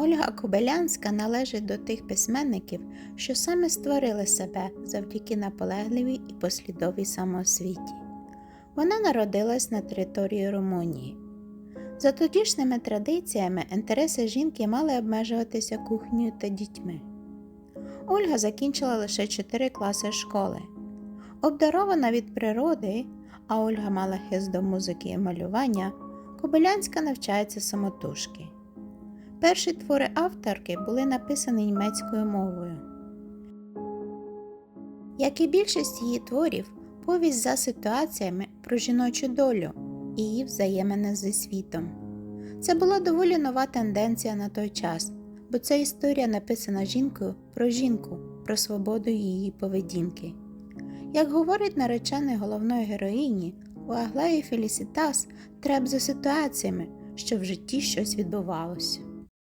Ольга Кобилянська належить до тих письменників, що саме створили себе завдяки наполегливій і послідовій самоосвіті. Вона народилась на території Румунії. За тодішніми традиціями інтереси жінки мали обмежуватися кухнею та дітьми. Ольга закінчила лише 4 класи школи. Обдарована від природи, а Ольга мала хист до музики і малювання, Кобилянська навчається самотужки. Перші твори авторки були написані німецькою мовою. Як і більшість її творів, повість за ситуаціями про жіночу долю і її взаємини зі світом. Це була доволі нова тенденція на той час, бо ця історія написана жінкою про жінку, про свободу її поведінки. Як говорить наречений головної героїні, у Аглеї Фелісітас треба за ситуаціями, що в житті щось відбувалося.